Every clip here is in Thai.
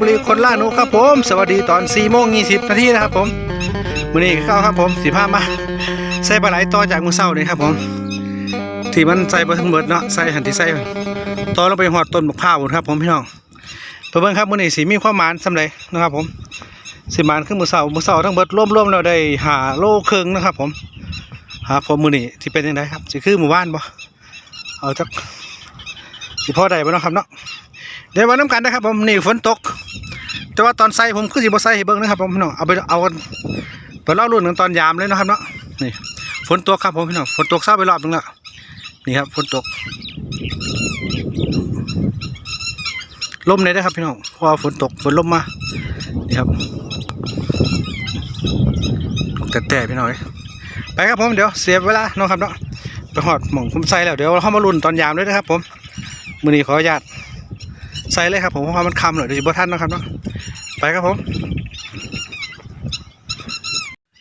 บุรีคนล่าหนูครับผม สวัสดีตอน4โมง20นาทีนะครับผมมื้อนี้เข้าครับผมสิพามาใส่ปลาไหลต่อจากมื้อเช้านี่ครับผม ที่มันใส่บ่ทั้งหมดเนาะใส่หันที่ใส่ต่อลงไปหอดต้นมะพร้าวพุ่นครับผมพี่น้องไปเบิ่งครับมื้อนี้สิมีความหมานสำใดนะครับผมสิมานคือมื้อเช้ามื้อเช้าทั้งเบิดร่วมๆแล้วได้หาโลครึ่งนะครับผมหาผมมื้อนี้สิเป็นจังไดครับสิคือหมู่บ้านบ่เอาจักสิพ่อได้บ่เนาะครับเนาะ เดี๋ยวมาน้ำกันนะครับผมนี่ฝนตก แต่ว่าตอนใส่ผมคือสิบใส่เบิ่งนะครับผมพี่น้องเอาไปเอากันไปเล่ารุ่นกันตอนยามเลยนะครับเนาะนี่ฝนตกครับผมพี่น้องฝนตกเศร้าไปรอบนึงแล้วนี่ครับฝนตกลมเลยนะครับพี่น้องเพราะฝนตกฝนลมมานี่ครับแต่แต่พี่น้องไปครับผมเดี๋ยวเสียเวลาเนาะครับเนาะไปหอดหม่องผมใส่แล้วเดี๋ยวเข้ามารุ่นตอนยามเลยนะครับผมมือนี้ขออนุญาต ใส่เลยครับผมเพราะว่ามันคำหน่อยเดี๋ยวจะบ่ทันนะครับเนาะไปครับผม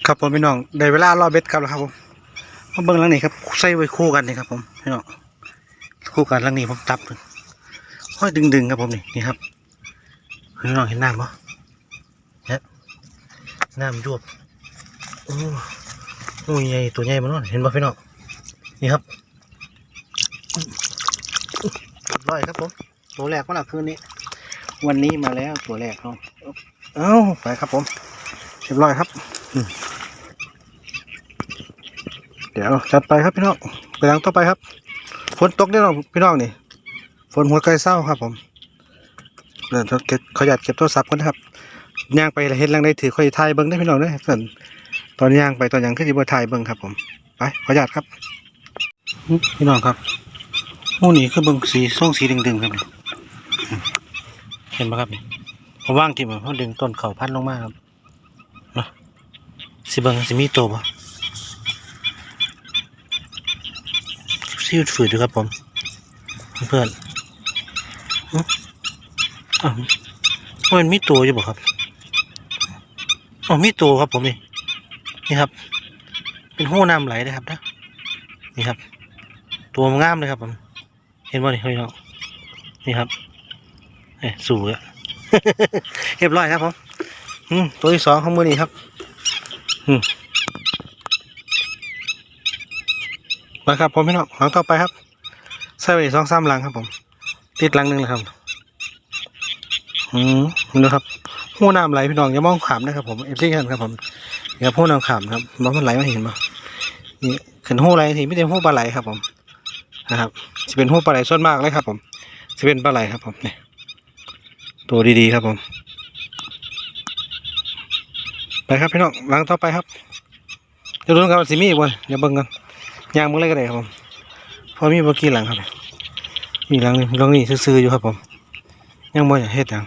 ครับผมพี่น้องได้เวลารอเบ็ดครับแล้วครับผมมาเบิ้งหลังนี้ครับใส่ไว้คู่กันนี่ครับผมพี่น้องคู่กันหลังนี้ผมจับเลยห้อยดึงๆครับผมนี่นี่ครับพี่น้องเห็นน้ำปะเนี่ยน้ำยวบโอ้โหใหญ่ตัวใหญ่มาเนาะเห็นปะพี่น้องนี่ครับร้อยครับผม ตัวแรกก็หลักคืนนี้ วันนี้มาแล้วตัวแรกเนาะเอ้าไปครับผมเรียบร้อยครับ เดี๋ยวจัดไปครับพี่น้องไปหลังต่อไปครับฝนตกแน่นอนพี่น้องนี่ฝนหัวไก่เศร้าครับผมเดี๋ยวเก็บขอหยัดเก็บโทรศัพท์ก่อนนะครับย่างไปเห็นลังได้ถือคอยถ่ายเบิ้งได้พี่น้องเด้อส่วนตอนย่างไปตอนย่างขึ้นที่บนถ่ายเบิ้งครับผมไปขอหยัดครับพี่น้องครับหมูนี่คือเบิ้งสีส่งสีดึงๆครับ เห็นไหมครับผมว่างที่มันเขาดึงต้นเขาพันลงมาครับเนาะสิเบิงสิมีโตวปะซิวฝืดดูครับผม เพื่อนอื้ออ้ามันมีตัวอยู่บ่ครับอ๋อมีตัวครับผมนี่นี่ครับ เป็นหูน้ำไหลนะครับนะนี่ครับ ตัวงามเลยครับผม เห็นบ่นี่เฮ้ยน้องนี่ครับ เอ้ยสูอะเรียบร้อยครับผมตัวที่สองของมือนี้ครับมาครับผมพี่น้องหลังต่อไปครับใส่ไปอีกสองสามหลังครับ ผม ติดหลังหนึ่งเลยครับอืมดูครับหูน้ำไหลพี่น้องอย่ามองขามนะครับผมเอฟซีกันครับผมอย่าพูดน้ำขามครับมันมันไหลมาเห็นป่นี่ขึ้นหูไหลทีไม่ใช่หูปลาไหลครับ ผมนะครับจะเป็นหูปลาไหลส่วนมากเลยครับ ผมจะเป็นปลาไหลครับผมนี่ ตัวดีๆครับผม ไปครับพี่น้องหลังต่อไปครับจะรู้กันว่าสิมีอีกวันเดี๋ยวเบิ่งกันยางมึงเลยก็ได้ครับผมเพอมีเมื่อกี้หลังครับ มีหลังนี่หลังนี่ซื่อๆอยู่ครับผมยังบ่อยากเฮ็ดหยัง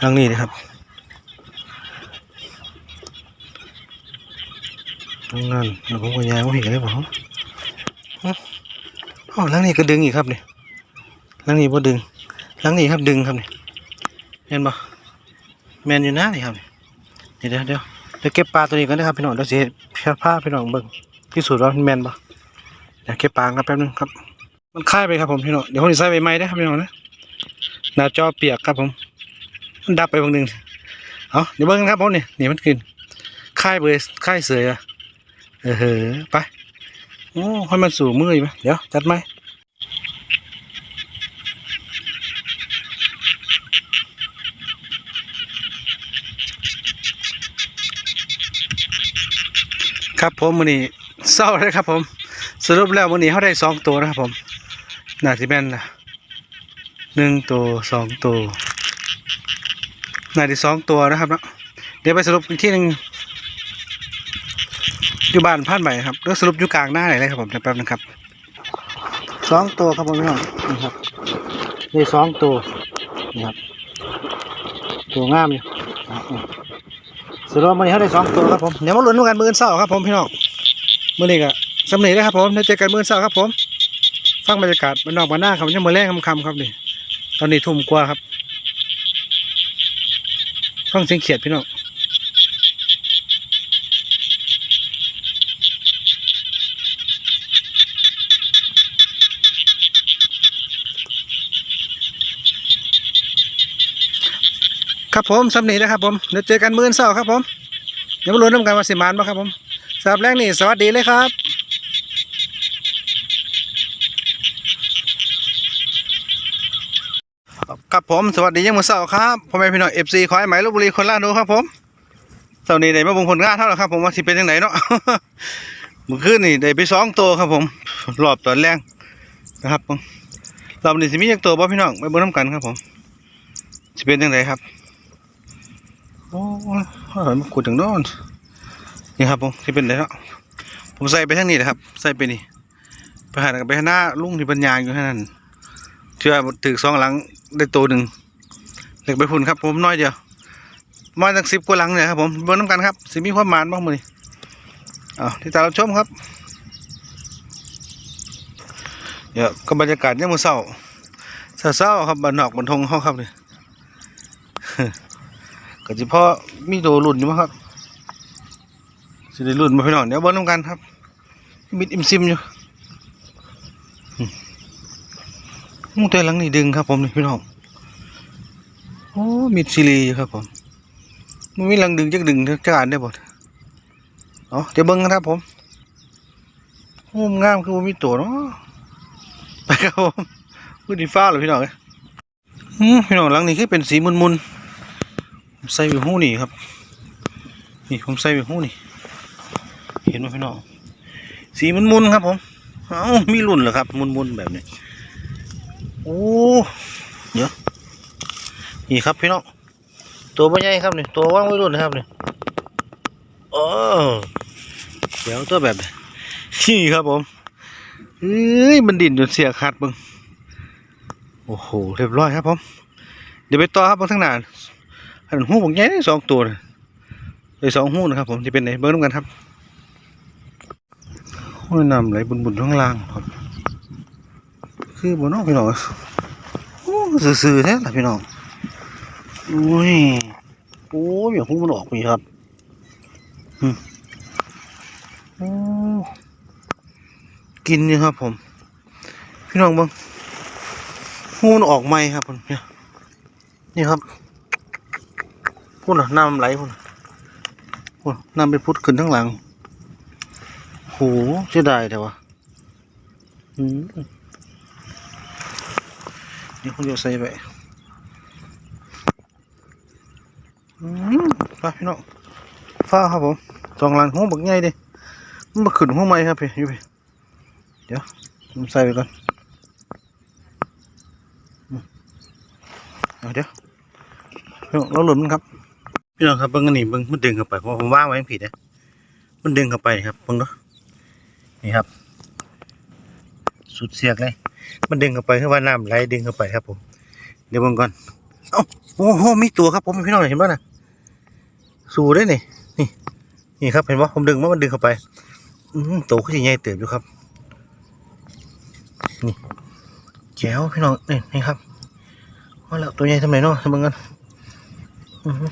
หลังนี้นะครับนั่นเดี๋ยวผมก็ยางว่เห็นได้บ่อ๋อหลังนี้ก็ดึงอีกครับเนี่ยหลังนี้บ่ดึง หลังนี้ครับดึงครับนี่เห็นปะแมนอยู่นะนี่ครับเดี๋ยวเดี๋ยวเดี๋ยวเดี๋ยวเก็บปลาตัวนี้กันนะครับพี่น้องเดี๋ยวเสียผ้าพี่น้องเบิ่งพิสูจน์ว่ามันแมนปะเดี๋ยวเก็บปลาครับแป๊บนึงครับ มันคายไปครับผมพี่น้องเดี๋ยวผมจะใส่ใบไม้ได้ครับพี่น้องนะหน้าจอเปียกครับผม มันดับไปบางหนึ่งเอาเดี๋ยวเบิ่งกันครับผมนี่นี่มันขึ้นคายเบยคายเสือะเออเฮ้อไปโอ้ให้มันสู่มืออยู่ไหมเดี๋ยวจัดไหม ครับผมมือนี้เศร้าเลยครับผม สรุปแล้วมือนี้เขาได้สองตัวนะครับผมน่าจะแม่นนะหนึ่งตัวสองตัวน่าจะสองตัวนะครับเนาะเดี๋ยวไปสรุปอีกที่หนึ่งอยู่บ้านพันใหม่ครับแล้วสรุปอยู่กลางหน้าไหนเลยครับผมเดี๋ยวแป๊บนึงครับสองตัวครับผมพี่น้องนี่ครับนี่สองตัวนี่ครับตัวงามอยู่ อะอะสรุปวันนี้เขาได้สองตัวครับผมเดี๋ยวมาลุ้นดูกันมืออนเศร้าครับผมพี่น้องมือนี้ก็สำเร็จแล้วครับผมเดี๋ยวเจอกันมืออนเศร้าครับผมฟังบรรยากาศมันนอกมาหน้าครับยังมือแรงคำคำครับนี่ตอนนี้ทุ่มกว่าครับฟังเสียงเขียดพี่น้อง ครับผมสำนีนะครับผมเดี๋ยวเจอกันมื้อนเสาร์ครับผมเดี๋ยวมาลุ้นน้ำกันว่าสิมานบ่ครับผมสำหรับแรกนี่สวัสดีเลยครับครับผมสวัสดียังมือเสาร์ครับพ่อแม่พี่น้องเอฟซีขอให้หมายลบบุรีคนล่าหนูครับผมเสาร์นี้ได้มาบุงผลงานเท่าไหร่ครับผมว่าสิเป็นยังไงเนาะเมื่อคืนนี่ได้ไปสองตัวครับผมรอบตอนแรงนะครับผมรอบนี้สิมีจักตัวบ่พี่น้องไปเบิ่งน้ำกันครับผมสิเป็นยังไงครับ โอ้ยมาขุดถึงโน่นนี่ครับผมสิเป็นยังไงเนาะผมใส่ไปทางนี้นะครับ ใส่ไปนี่ไปหาไปหน้าลุงที่ปัญญาอยู่แค่นั้นเชื่อถือสองหลังได้ตัวหนึ่งเล็กไปพุ่นครับ ผมน้อยเดียวมาจากสิบกว่าหลังเนี่ยครับผมเบิ้งน้ำกันครับสิมีความหมานบ้างมือนี่อ้าที่ตาเราชมครับเดี๋ยวก็บรรยากาศเนี่ยมือเศร้าเศร้าครับบันนอกบันทงเขาครับเลย ก็จะพอมีตัวรุ่นอยู่มั้งครับสิได้รุ่นมาพี่น้องเดี๋ยวเบิ้งน้ำกันครับมิดอิมซิมอยู่มูแต่หลังนี่ดึงครับผมนี่พี่น้องโอ้มิดซิลีอยู่ครับผมมันมีหลังดึงจักดึงจักอ่านได้บ่เอ๋อเดี๋ยวเบิ่งกันครับผมโอ้งามคือบ่มีตัวเนาะไปครับผมพูดดีฟ้าเหรอพี่น้องเอ้ยพี่น้องหลังนี้คือเป็นสีมุนๆ ใส่อยู่หูนี่ครับ นี่ผมใส่อยู่หูนี่ เห็นไหมพี่น้องสีมันมุนครับผมเอ้ามีรุ่นเหรอครับ มุนๆแบบนี้โอ้เดี๋ยวนี่ครับพี่น้องตัวไม่ใหญ่ครับนี่ตัวว่างไม่รุ่นนะครับนี่โอ้เดี๋ยวตัวแบบนี่ครับผมเฮ้ยมันดิ่นจนเสียขาดเบึงโอ้โหเรียบร้อยครับผมเดี๋ยวไปต่อครับบางทั้งหนาน อันหูผมใหญ่สองตัวเลยสองหูนะครับ ผมจะเป็นไหนเบิ้งน้ำกันครับห้วยน้ำไหลบุญๆข้างล่างครับ คือบนน้องพี่น้องโอ้ซื่อๆแท้ล่ะพี่น้องอุ้ยโอ้ยอย่างพวกมันออกไปครับอืมโอ้กินนี่ครับผม พี่น้องเบังหูมันออกไหมครับผมเนี่ยนี่ครับ พูดน่ะน้ำไหลพูดน่ะพูดน้ำไปพุดขึ้นทั้งหลังโหเสียดายแต่ว่าอืมเดี๋ยวคุณจะใส่ไปอืมไปพี่น้องฟ้าครับผมสองหลังห้องบักใหญ่ดิมันมาขึ้นห้องใหม่ครับพี่อยู่พี่เดี๋ยวผมใส่ไปก่อนเดี๋ยวพี่น้องเราหลุนมันครับ พี่น้องครับเบิ้งอันนี้เบิ้งมันดึงเข้าไปเพราะผมว่างไว้ให้ผิดนะมันดึงเข้าไปครับเบิ้งเนาะนี่ครับ สุดเสียกเลย มันดึงเข้าไปคือว่าน้ำไหลดึงเข้าไปครับผม เดี๋ยวเบิ่งก่อนเอ้าโอ้โหมีตัวครับผมพี่น้องเห็นป่ะนะสู่ได้นี่นี่นี่ครับเห็นป่ะผมดึงว่ามันดึงเข้าไปอืมโตขึ้นใหญ่เติบอยู่ครับ นี่แจ๋วพี่น้องนี่นี่ครับว่าแล้วตัวใหญ่ทำไมเนาะเบิ่งกัน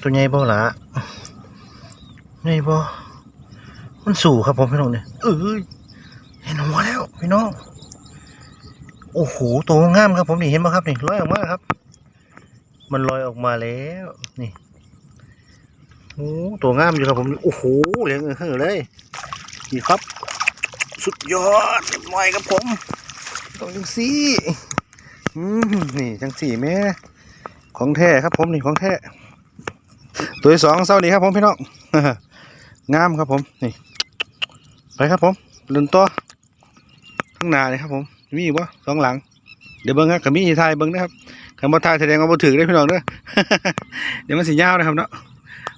ตัวใหญ่บ่หละใหญ่บ่มันสู่ครับผมพี่น้องเนี่ยเอ้ยเห็นหัวแล้วพี่น้องโอ้โหตัวงามครับผมนี่เห็นไหมครับนี่ลอยออกมาครับ มันลอยออกมาแล้วนี่โอ้ตัวงามอยู่ครับผมโอ้โหเหลืองเออเลยนี่ครับ สุดยอดเรียบร้อยครับผมต้องจังสี่อืมนี่จังสี่แม่ของแท้ครับผมนี่ของแท้ ตัวที่สองเศร้านี้ครับผมพี่น้องงามครับผมนี่ไปครับผมเดินต่อข้างหน้าเลยครับผมมีบ่สองหลัง เดี๋ยวเบิ้งครับกับมีทายเบิ้งนะครับคำว่าทายแสดงว่าบ่ถือได้พี่น้องเด้อเดี๋ยวมันสียาวนะครับเนาะ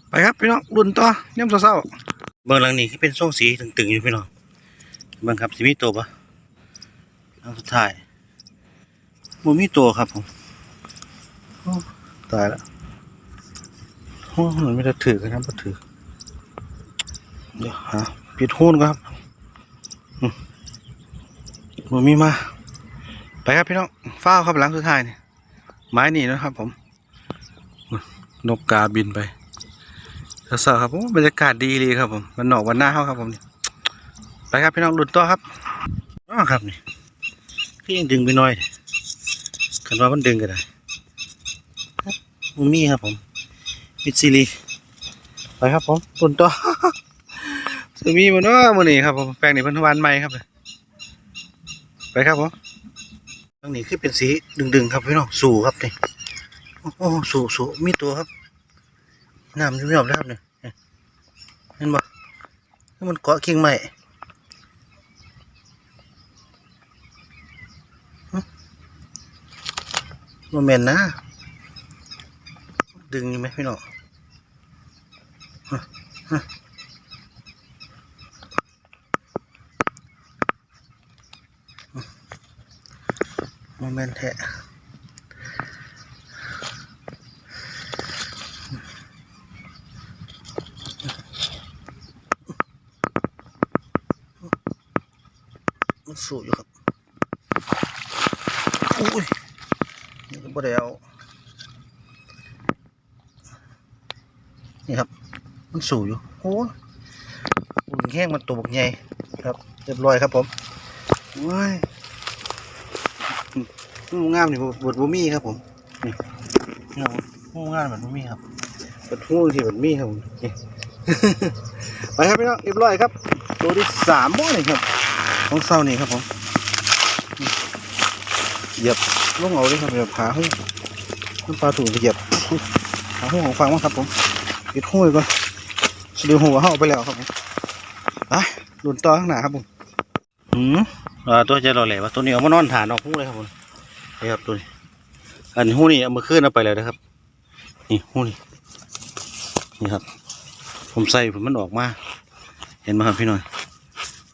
ไปครับพี่น้องรุ่นต่อย่ำเศร้าเบิ้งหลังนี้ที่เป็นโซ่สีตึงๆอยู่พี่น้องเบิ้งครับสิมีตัวปะหลังสุดท้ายบ่มีตัวครับผมตายแล้ว โอ้มันไม่ได้ถือกันนะบ่ถือ เดี๋ยวหาปิดหูนก่นครับบ่มีมา ไปครับพี่น้องฟ้าครับหลังสุดท้ายนี่ไม้นี่นะครับ ผม นกกาบินไปเสาวๆครับโอ้บรรยากาศดีเลยครับผมมันหนอกวันหน้าเขาครับผมไปครับพี่น้องหลุดต่อครับอ๋อครับนี่พี่ยังดึงไปหน่อยคันว่ามันดึงก็ได้มันมีครับผม มิดซีรีไปครับผมตุนต่อจะมีมันว่ามือนี้ครับผมแปลงนี่เพิ่นวันใหม่ครับไปครับผมตรงนี้คือเป็นสีดึงๆ ครับพี่น้องสู่ครับนี่โอ้สู่สู่มีตัวครับน้ำยุ่ยๆแล้วครับเนี่ยเห็นบ่นี่มันเกาะกิ่งไม้โมเมนต์นะ ดึงอยู่ไหมพี่น้อง โมเมนต์แท้มันสูอยู่ครับอุ้ยนี่ก็บ่ได้เอานี่ครับ มันสูงอยู่โอ้อุ่นแห้งมันตัวบักใหญ่ครับเรียบร้อยครับผมว้ายอืมงูงามนี่บดบูมี่ครับผมนี่นี่ครับงูงามแบบบูมี่ครับบดหูที่บดมี่ครับผมนี่ไปครับพี่น้องเรียบร้อยครับ ตัวที่สามบ่นี่ครับของเศร้านี่ครับผมนี่เหยียบลงเอาเลยครับเหยียบขาหูน้ำปลาถูกเหยียบขาหูของฟังมั้งครับผมปิดห้วยก่อนสะ ดือหัวเข้าไปแล้วครับผมไปหลุนต่อข้างหน้าครับผมอืมอ่าตัวจะรอแหล่วะตัวนี้เอามานอนฐานออกหูเลยครับผมนี่ครับตัวนี้อันหูนี่เอามาขึ้นเอาไปแล้วนะครับ นี่หูนี่นี่ครับ ผมใส่ผมมันออกมา เห็นไหมครับพี่น่อย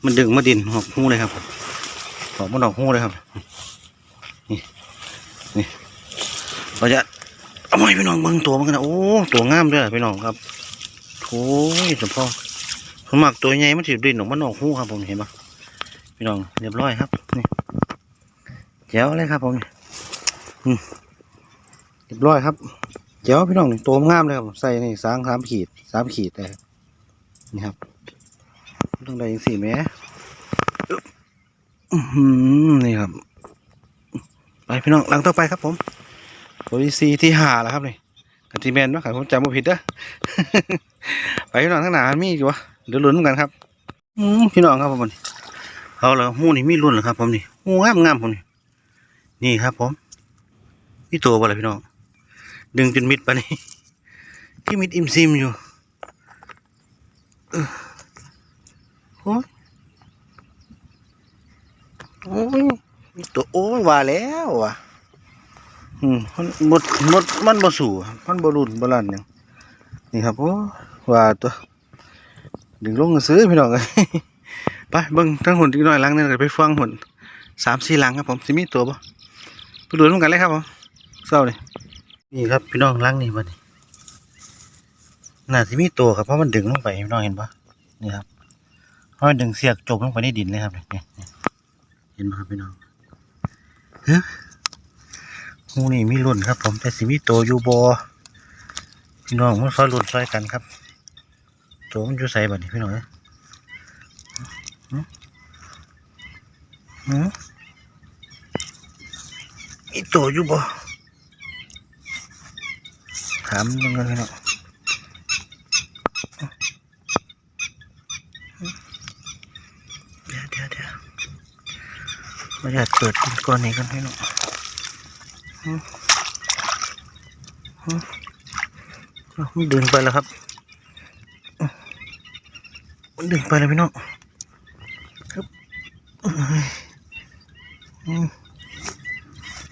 มันดึงมาดินออกหูเลยครับผมออกมันออกหูเลยครับ นี่นี่เราจะเอาไว้พี่น้องเบิ่งตัวมันกันนะโอ้ตัวงามด้วยพี่น้องครับ โอ้ยสมพ่อผมมักตัวใหญ่มันถือดินออกมันออกหูครับผมเห็นปะพี่น้องเรียบร้อยครับนี่แจ๋วเลยครับผมเรียบร้อยครับแจ๋วพี่น้องตัวงามเลยครับใส่นี่สามสามขีดสามขีดเลยครับนี่ครับต้องได้ยังสี่แม้นี่ครับ ไปพี่น้องหลังต่อไปครับผมตัวที่สี่ที่หาแล้วครับนี่กันทีแมนว่าขันผมจำไม่ผิดเด้อ ไปพี่น้องทั้งหนามีอยู่วะเดี๋ยวลุ้นกันครับอืมพี่น้องครับผมนี่เอาละหูนี่มีรุ่นเหรอครับ ผมนี่หูงามงามผมนี่นี่ครับ ผมมีตัวบ่ล่ะพี่น้องดึงจนมิดปะนี่ที่มิดอิมซิมอยู่เออโอ้ยโอ้ยมีตัวโอ้ยว่าแล้วว่ะอืมมันหมดหมดมันบ่สู่ครับมันบ่รุนบ่ลั่นหยังนี่ครับโอ้ ว่าตัวดึงลงซื้อพี่น้องเอ้ยไปเบิ่งทั้งหุ่นอีกหน่อยลังนึงไปฟังหุ่นสามสี่หลังครับผมสิมีตัวบ่ไปดูนำกันเลยครับผมเศร้านี่นี่ครับพี่น้องลังนี่บันน่าสิมีตัวครับเพราะมันดึงลงไปพี่น้องเห็นปะนี่ครับเพราะมันดึงเสียกจมลงไปในดินเลยครับเนี่นี่เห็นปะครับพี่น้องเฮ้ยหูนี่มีรุ่นครับ ผมแต่สิมีตัวอยู่บอพี่น้องมันซอยรุ่นซอยกันครับ ตัวมันอยู่ใส่บัดนี้พี่น้องเอ้ยหืมหืมมีตัวอยู่บอถามมึงกันพี่น้องเดี๋ยวเดี๋ยวเดี๋ยวมาอยากเปิดก้อนนี้กันพี่น้องอ้าวมันดึงไปแล้วครับ มันดึงไปแล้วพี่น้องครับ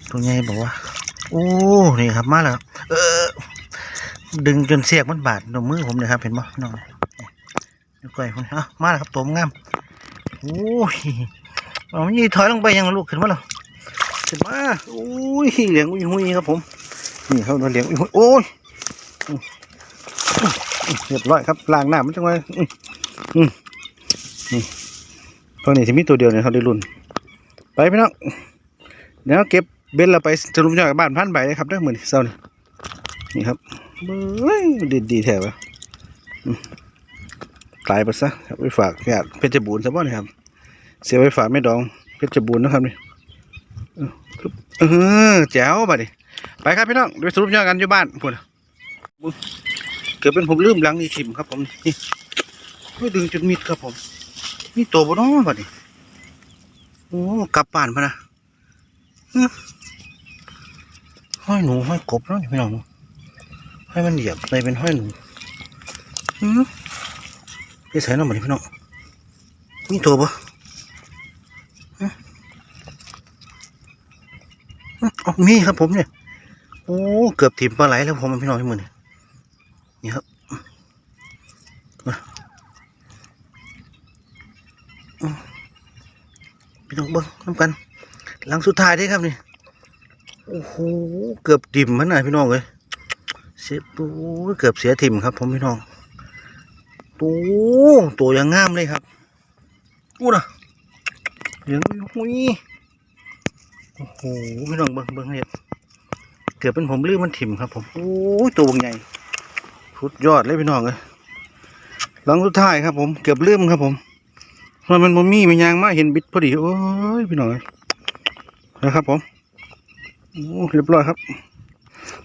ตัวใหญ่บอกว่า โอ้ นี่ครับมาแล้วเออ ดึงจนเสียกมันบาดตรงมือผมเลยครับ เห็นไหมน้องนี่ก้อยผมอะมาแล้วครับตัวมันงามโอ้ยเอามันยีถอยลงไปยังลูกขึ้นมาแล้วขึ้นมาโอ้ยเหลียงอุ้ยหุยครับผม นี่เขาเราเลี้ยงอุ้ยโอ้ยอืมอืมเรียบร้อยครับล้างหน้ำมันจังไง อืมนี่ตัวนี้ที่มีตัวเดียวเนี่ยเขาได้รุ่น ไปพี่น้องเดี๋ยวเก็บเบ็ดเราไปสรุปยอดบ้านพันใบเลยครับเด้อมือนเศร้านี่นี่ครับเบ้ยดีดีแถวะอืมตายไปซะเอาไปฝากญาติเพชรบูรณ์ซะบ่เนี่ยครับ เสียไว้ฝากไม่ดองเพชรบูรณ์นะครับนี่เออแจ๋วบัดนี้ไปครับพี่น้องไปสรุปยอดกันอยู่บ้านพูดเกิดเป็นผมลืมหลังนี่ทิมครับผมนี่ โอ้ดึงจนมิดครับผมนี่ตัวบ่น้อบัดนี้โอ้กลับบ้านพะนะห้อยหนูห้อยกบเนาะพี่น้องให้มันเหยียบไปเป็นห้อยหนูอือพี่ใส่น้ำบันพี่น้องนี่ตัวปะอออื้ออ๋อมีครับผมเนี่ย โอ้ เกือบถิ่มปลาไหลแล้วผมพี่น้องพี่มือนี่นี่ครับ พี่น้องเบิ้งน้ำกัน หลังสุดท้ายได้ครับนี่โอ้โหเกือบดิ่มมันหน่อยพี่น้องเลยเสียโอ้เกือบเสียถิ่มครับ ผมพี่น้องตัวตัวยังงามเลยครับอู้นะยังหุยโอ้โหพี่น้องเบิ้งเบิ้งเห็ดเกือบเป็นผมลืมมันถิ่มครับ ผมโอ้ยตัวบางใหญ่สุดยอดเลยพี่น้องเลยหลังสุดท้ายครับผมเกือบลืมครับผม มันมันบ่มีมันยางมาเห็นบิดพอดีโอ้ยพี่หน้อยนะครับผมโอ้เรียบร้อยครับ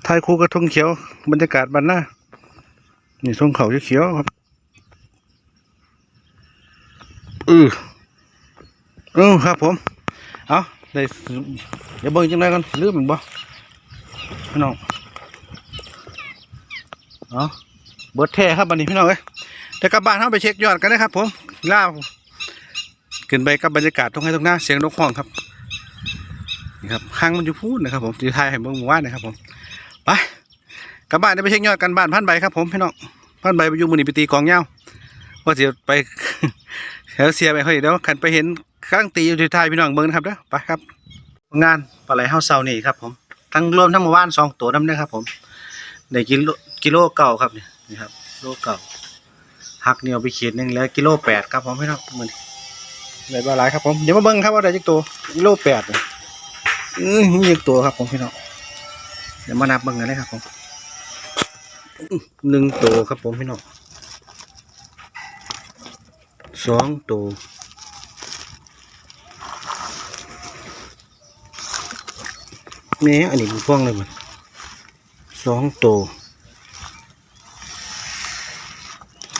ถ่ายคู่กระทงเขียว บรรยากาศบันหน้านี่ทงเขาเขียวครับเออเออครับผม เอาได้เดี๋ยวเบิ่งจังไรกันลืมมันบ่พี่น้องเอาเบิดแท้ครับบันนี้พี่น้องเอ้ยแต่กลับบ้านเข้าไปเช็คยอดกันนะครับผมล่า ขึ้นไปกับบรรยากาศตรงให้ตรงหน้าเสียงนกห้องครับนี่ครับห้างมันอยู่พูดนะครับ ผมจีไทยให้เบิ่งหมู่บ้านนะครับผมไปกลับบ้านได้ไปเช็คยอดกันบ้านพันใบครับ ผมพี่น้องพันใบไปอยู่มือนี่ไปตีกองเหย้าว่าเสียไปแถวเสียไปเฮ้ยเดี๋ยวขันไปเห็นข้างตีอยู่ที่ไทยพี่น้องเบิ่งนะครับเด้อไปครับ งานปลาไหลเฮาเซานี่ครับ ผมทั้งรวมทั้งหมู่บ้านสองตัวน้ำนะครับ ผมในกิโลกิโลเก่าครับนี่นี่ครับโลเก่าหักเหนียวไปขีดหนึ่งแล้วกิโลแปดครับผมพี่น้องมัน ได้ปลาไหลครับผมเดี๋ยวมาเบิ่งครับว่าได้จักตัวกิโลแปดอือมีจักตัวครับผมพี่น้องเดี๋ยวมานับเบิ่งกันเลยครับผมหนึ่งตัวครับผมพี่น้องสองตัวแม่อันนี้เป็นพวงเลยมันสองตัว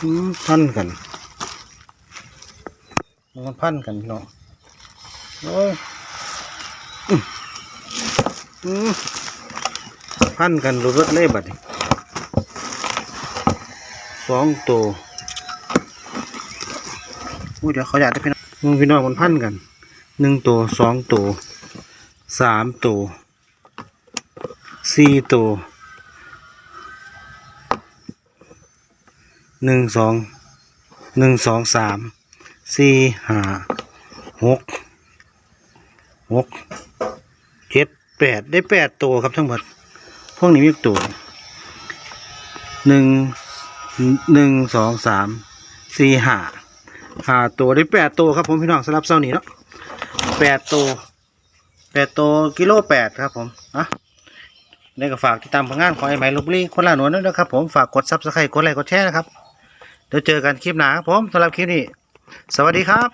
อืมพันกัน มันพันกันพี่น้องโอ้ยอื้ออืมพันกันรถเลยบัดดีสองตัวอุ้ยเดี๋ยวเขาอยากได้พี่น้องมึงพี่น้องมันพันกันหนึ่งตัวสองตัวสามตัวสี่ตัวหนึ่งสองหนึ่งสองสาม สี่ห้าหกหกเจ็ดแปดได้แปดตัวครับทั้งหมด พวกนี้มีกี่ตัวหนึ่งหนึ่งสองสามสี่ห้าห้าตัวได้แปดตัวครับผมพี่น้องสำหรับเช้านี้เนาะแปดตัวแปดตัวกิโลแปดครับผมอะนี่ก็ฝากติดตามผลงานของไอ้ไหมลบบุรีคนละหนวนด้วยนะครับผมฝากกดซับสไครต์กดไลค์กดแชร์นะครับเดี๋ยวเจอกันคลิปหน้าครับผมสำหรับคลิปนี้ สวัสดีครับ